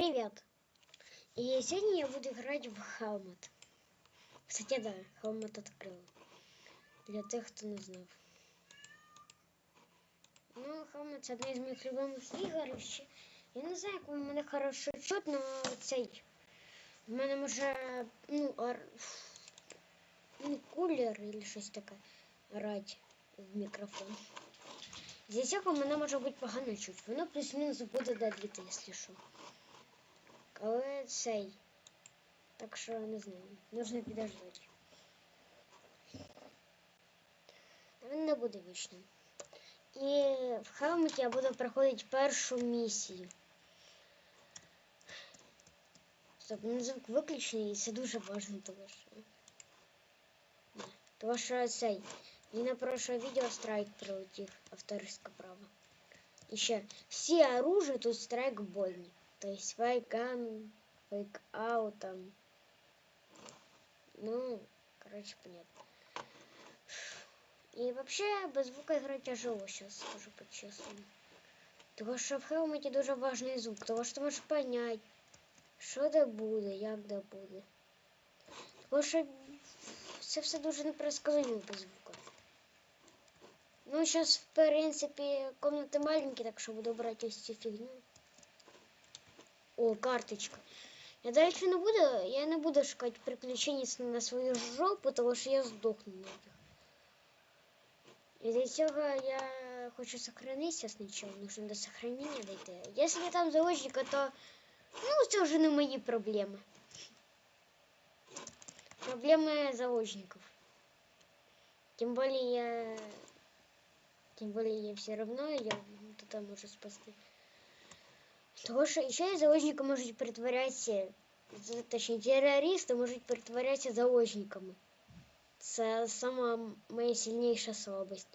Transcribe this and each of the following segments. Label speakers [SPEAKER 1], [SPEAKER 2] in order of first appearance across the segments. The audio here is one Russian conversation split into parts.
[SPEAKER 1] Привет! И сегодня я буду играть в Helmet. Кстати, да, Helmet открыл. Для тех, кто не знав. Ну, Helmet це одна із моїх любимих ігор. і ще- Я не знаю, як у мене хорошо чутно цей. В мене може, ну, ар... ну, кулер или щось таке орать в мікрофон. Зі цього мене може бути погано чуть. Воно плюс-мінус буде додіти, якщо що. Але цей. Так що не знаю. Нужно підождати. Він не буде вічним. І в Хелметі я буду проходити першу місію. Стоп, ну звук виключений, і це дуже важливо, тому що. Да. Тому що цей. Мені на прошлое відео страйк прилетів, авторське право. І ще всі оружия тут страйк больні. То есть фейкан, фейк аутом. Ну, короче, понятно. И вообще без звука играть тяжело сейчас, скажу по-честному. Того що в Хелметі дуже важний звук, того що ти можеш понять, що де буде, як де буде. Того що це все дуже непредсказуемо без звука. Ну, сейчас, в принципе, комнаты маленькие, так что буду брать ось фигню. О, карточка. Я, до речі, не буду, я не буду шукати приключеніць на свою жопу, тому що я здохну на них. І для цього я хочу сохранитися спочатку, нужно до сохранення дойти. Якщо там заложника, то ну, це вже не мої проблеми. Проблемы заложников. Тем более я... Тем более я все равно, я туда можу спасти. Того що ще й заложники можуть притворятися, з- точніше, терористи можуть притворятися заложниками. Це сама моя сильніша слабость.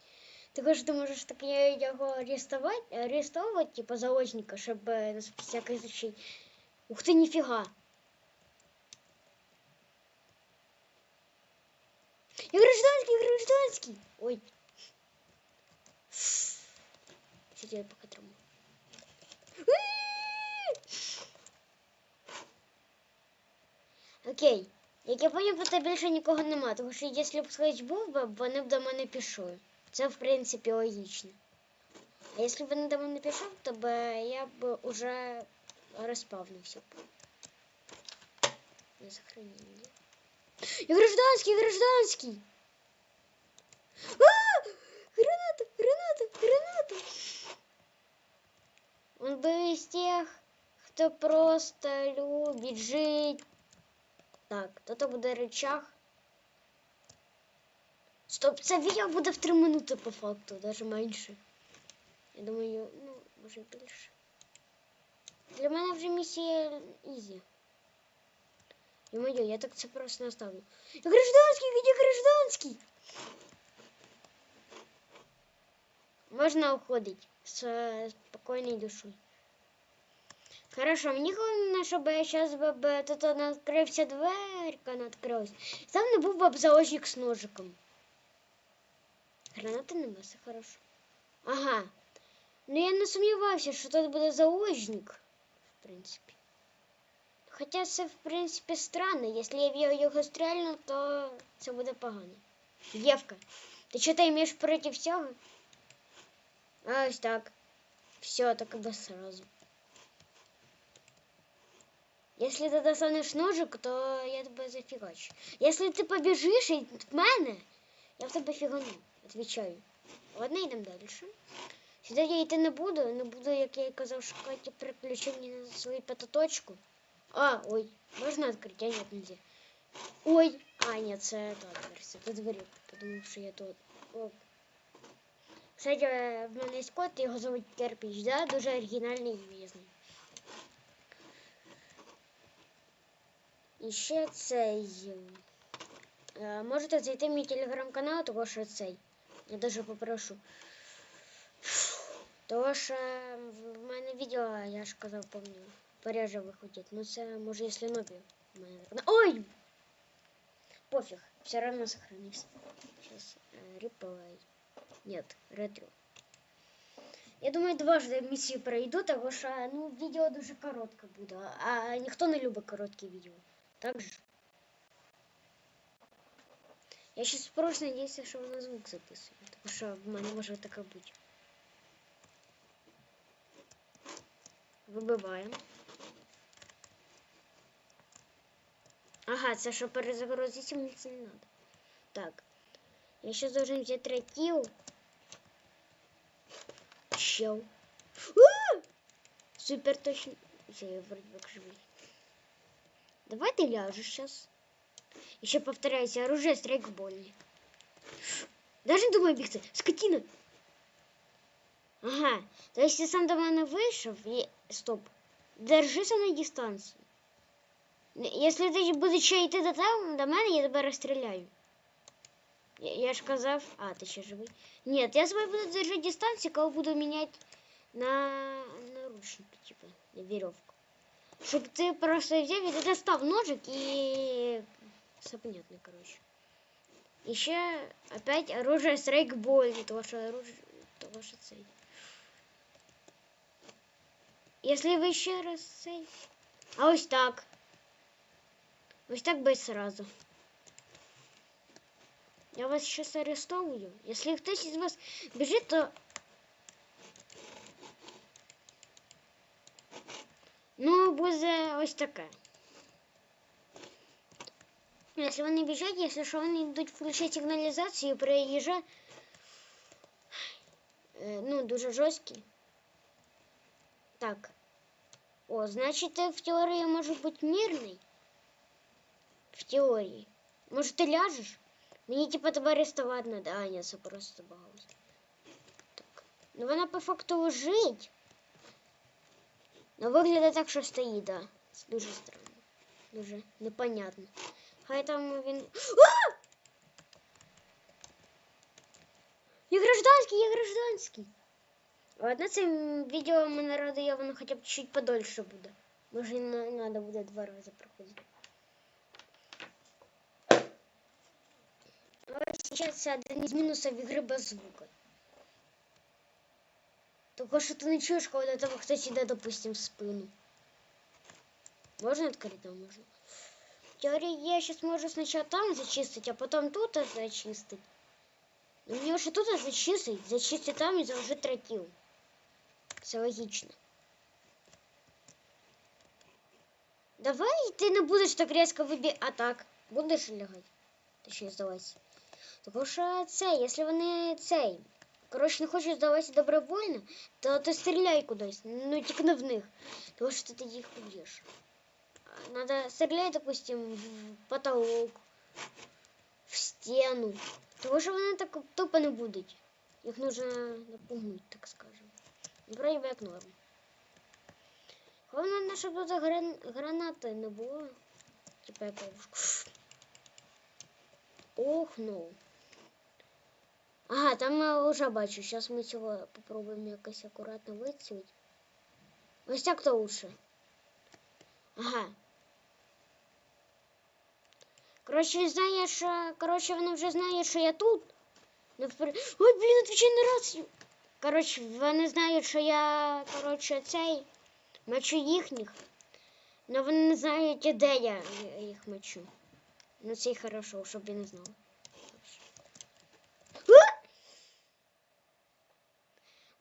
[SPEAKER 1] Того що ти можеш так його арестувати, арестовувати, типу заложника, щоб е, на всякий случай. Ух ти, ніфіга. Я гражданский, гражданский! Ой. Сидел пока травму. Окей. Як я поняв, тут більше нікого нема, тому що якщо б хтось був би, вони б до мене пішли. Це, в принципі, логічно. А якщо б вони до мене пішов, то б я б уже розпавнився б. На сохранение. Я гражданский, гражданский! А! Граната, граната, граната! Он был из тех, кто просто любит жить. Так, кто-то буде рычаг. Стоп, це відео буде в 3 минути по факту, даже менше. Я думаю, ну, може більше. Для мене вже місія ізі. Ё-моё, я так це просто не оставлю. Я гражданский, где гражданский? Можно уходить с э, спокойной душой. Хорошо, мені головне, щоб я зараз би б тут не відкрився дверка, не відкрилась. Там не був би б заложник з ножиком. Гранати нема, все хорошо. Ага. Ну я не сумнівався, що тут буде заложник, в принципі. Хоча це, в принципі, странно. Якщо я в його- його стрельну, то це буде погано. Євка, ти що ти маєш проти всього? А, ось так. Все, так и бы сразу. Если ты достанешь ножик, то я тебе зафигачу. Если ты побежишь и в мене, я в тебе фігану. Отвечаю. Ладно, йдемо дальше. Сюди я йти не буду, не буду, як я і казав, шукати приключення на свою п'ятоточку. А, ой, можна відкрити? А, нет, нельзя. Ой, а, нет, це та версія. Тут двері, подумав, що я тут. О. Кстати, в мене є кот, його зовуть Кирпіч, да? Дуже оригінальний і в'язний. І ще цей. Е, Можете зайти в мій телеграм-канал, того що цей. Я дуже попрошу. Того що в мене відео, я ж казав, помню, пореже виходять. Ну це може, якщо нові. в мене так- Ой! Пофіг, все равно сохранився. Сейчас реплей. Нет, ретро. Я думаю, дважди місію пройду, тому що ну, відео дуже коротке буде, а ніхто не любить короткі відео. Так же? ж? Я щас просто надіюся, що вона звук записує, тому що в мене може таке бути. Вибиваємо. Ага, це що перезагрузити мені це не надо. Так. Я сейчас должен взять тротил. Чел. А! Супер точно. Все, я вроде как живой. Давай ты ляжешь сейчас. Еще повторяйся, оружие страйк больно. Даже не думай бігти. Скотина. Ага. То есть ти сам до мене вийшов і... Стоп. Держися на дистанції. Якщо ти будеш ще йти до, там, до мене, я тебе розстріляю. Я, я ж казав... А, ти ще живий? Нет, я с тобой буду держать дистанцию, кого буду менять на наручники, типа, на веревку. Чтоб ты просто взял и достав ножик и... Все понятно, короче. Еще опять оружие страйкбол, того что оружие... Того что цель. Если вы еще раз цель... А ось так. Ось так бы сразу. Я вас сейчас арестовываю. Если кто-то из вас бежит, то... Ну, буде ось таке. Якщо вони біжать, якщо що вони йдуть включати сигналізацію, приїжджає, ну, дуже жорсткі. Так. О, значит, в теории может быть мирный. В теории. Может, ты ляжешь? Мені типа тебе арестувати надо. А, ні, це просто багато. Так. Ну вона по факту лежить. Ну виглядає так, що стоїть, да. Це дуже странно. Дуже непонятно. Хай там він. А! Я гражданський, я гражданський. Ладно, це відео мене радує, воно хоча б чуть подольше буде. Може не треба буде два рази проходити. сейчас один из минусов игры без звука. Только что ты не чуешь, когда того кто-то идет, допустим, в спину. Можно открыть? Да, можно. В теории я сейчас могу сначала там зачистить, а потом тут зачистить. Но мне уже тут зачистить, зачистить там и заложить тротил. Все логично. Давай ты не будешь так резко выбирать. А так, будешь лягать? Ты ще здавайся. Тому що це, якщо вони цей, коротше, не хочуть здаватися добровольно, то ти стріляй кудись, ну тільки не в них, тому що ти тоді їх уб'єш. Надо стріляти, допустим, в потолок, в стену. Тому що вони так тупо не будуть. Їх нужно напугнути, так скажем. Вроде бы як норм. Головне, щоб тут гран... гранати не було. Типа як Ох, ну. Ага, там я вже бачу. Зараз ми цього попробуємо якось акуратно вицілити. Ось так то лучше. Ага. Коротше, він знає, що... Коротше, вони вже знають, що я тут. Ой, блін, отвечай на рацію. Коротше, вони знають, що я, коротше, цей мечу їхніх. Но вони не знають, де я їх мечу. Ну це хорошо, щоб я не знав.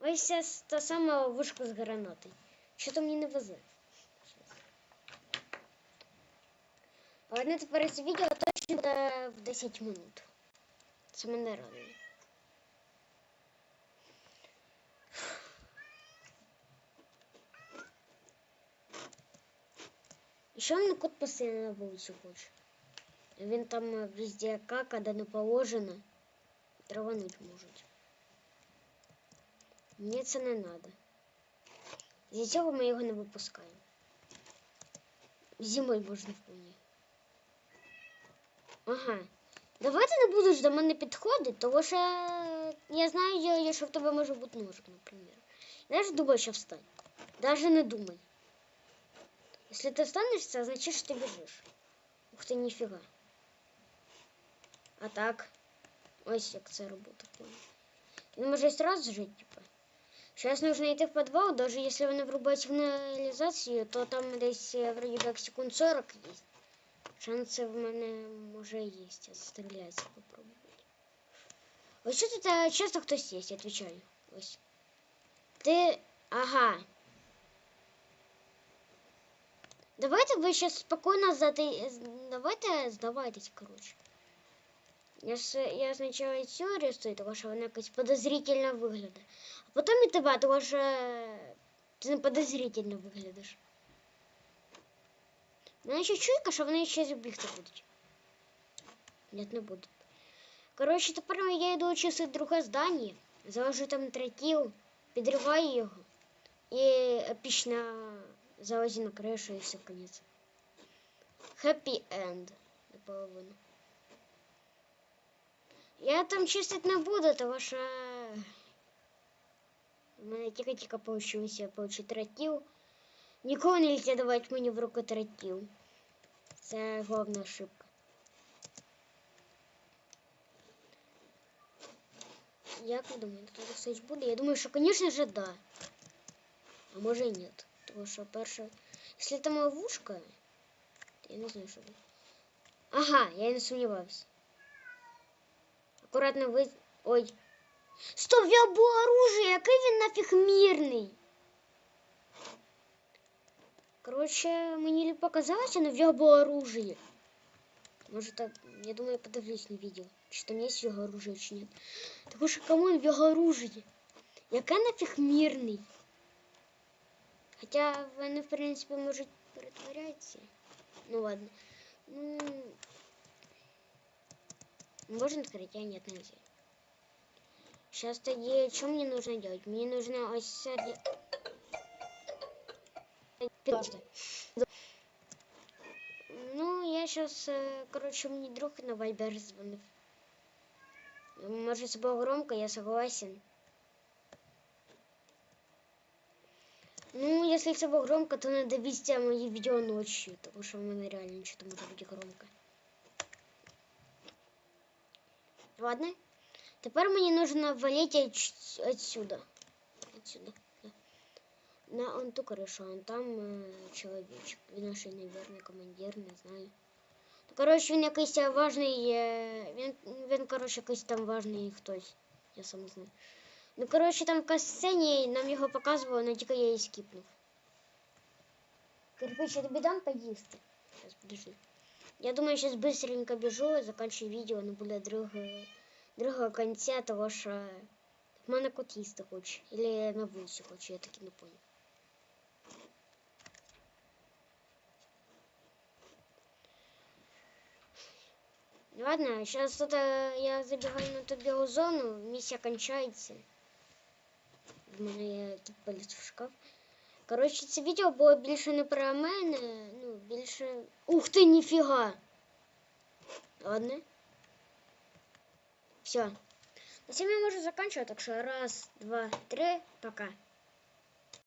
[SPEAKER 1] Ось ця та сама вишка з гранати. Що то мені не везе. Ладно, тепер це відео точно буде в 10 минут. Це мене радує. І що мене кот постійно на вулицю хоче? Він там везде кака, да не положено. Травануть можуть. Мені це не треба. Зі цього ми його не випускаємо. Зимою можна вполне. Ага. Давай ти не будеш до мене підходити, тому що я знаю, що в тебе може бути ножик, наприклад. Я ж думаю, що встань. Даже не думай. Если ты останешься, значит, что ты бежишь. Ух ты, нифига. А так. Ось як це робота. Він може сразу жити, типа. Сейчас нужно идти в подвал, даже если вы врубають сигналізацію, то там десь е, вроді як секунд 40 є. Шанси в мене може є. Стрілятися попробувати. Ось що тут е, часто хтось є, отвечаю. Ось. Ти. Ага. Давайте ви сейчас спокійно зати... Давайте здавайтесь, коротше. Я, с... я сначала цю арестую, тому що вона якось подозрительно виглядає. А потім і тебе, тому що ти не подозрительно виглядаєш. Мене ще чуйка, що вони ще бігти будуть. Нет, не будуть. Коротше, тепер я йду очистити друге здання, завожу там тротіл, підриваю його і епічно залазю на кришу і все, конець. Happy end. Наполовину. Я там чистить не буду, тому що у мене тільки-тільки получилося получити тротіл. Ніколи не можна давати мені в руку тротіл. Це головна ошибка. Як ви думаєте, тут все буде? Я думаю, що, конечно же, да. А може і ні. Тому що перше, якщо там ловушка, то я не знаю, що буде. Ага, я не сумнівався. Акуратно ви... Ой. Стоп, я було оружие, який він нафіг мирний. Короче, мені показалося, но в нього було оружие. Може так, я думаю, я подивлюсь на відео, чи там є його оружие, чи ні. Тому що кому в його оружие? Яке нафіг мирний? Хоча вони, в принципі, можуть перетворятися. Ну ладно. Ну, можно открыть? А нет, нельзя. Сейчас тоді, что мне нужно делать? Мне нужно ось... Ну, я сейчас, короче, мне друг на Вайбер звонил. Может, было громко, я согласен. Ну, если це було громко, то надо вести мои видео ночью, потому что у меня реально что-то может быть громко. Ладно. Теперь мне нужно валить отсюда. Отсюда. Да. На он ту крышу, он там э, чоловічок. Він наш, наверное, командир, не знаю. Ну, коротше, він якийсь важний, е, він, він, коротше, якийсь там важний хтось. Я сам не знаю. Ну, коротше, там в касцені нам його показували, але тільки я її скіпнув. Кирпич, я тобі дам поїсти. Сейчас, подожди. Я думаю, сейчас быстренько бежу, заканчиваю видео, но буде другого, Другого конца того, що в мене кот їсти хоче. Или на вулиці хоче, я таки не понял. Ладно, сейчас это я забегаю на ту белую зону, миссия кончается. В мене тут поліз в шкаф. Коротше, це відео було більше не про мене, ну, більше... Ух ти, ніфіга! Ладно. Все. На цьому я можу заканчивать, так що раз, два, три, пока.